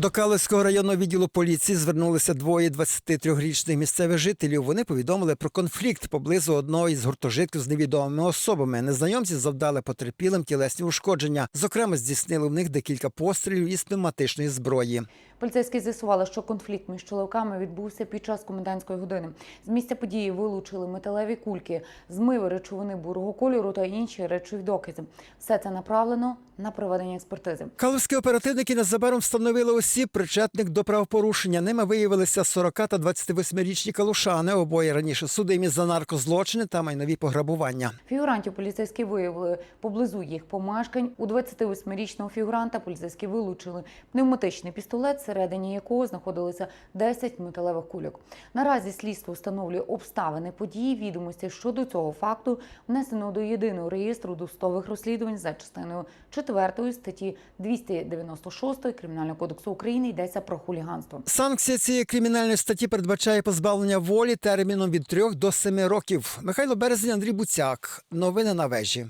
До Калицького районного відділу поліції звернулися двоє 23-річних місцевих жителів. Вони повідомили про конфлікт поблизу одного із гуртожитків з невідомими особами. Незнайомці завдали потерпілим тілесні ушкодження. Зокрема, здійснили в них декілька пострілів із пневматичної зброї. Поліцейські з'ясували, що конфлікт між чоловіками відбувся під час комендантської години. З місця події вилучили металеві кульки, змиви речовини бурого кольору та інші речові докази. Все це направлено на проведення експертизи. Калузькі оперативники незабаром встановили осіб, причетних до правопорушення. Ними виявилися 40 та 28-річні калушани. Обоє раніше судимі за наркозлочини та майнові пограбування. Фігурантів поліцейські виявили поблизу їх помешкань. У 28-річного фігуранта поліцейські вилучили пневматичний пістолет, всередині якого знаходилося 10 металевих кульок. Наразі слідство встановлює обставини події. Відомості щодо цього факту внесено до єдиного реєстру досудових розслідувань за частиною 4 статті 296 Кримінального кодексу України йдеться про хуліганство. Санкція цієї кримінальної статті передбачає позбавлення волі терміном від 3 до 7 років. Михайло Березень, Андрій Буцяк. Новини на вежі.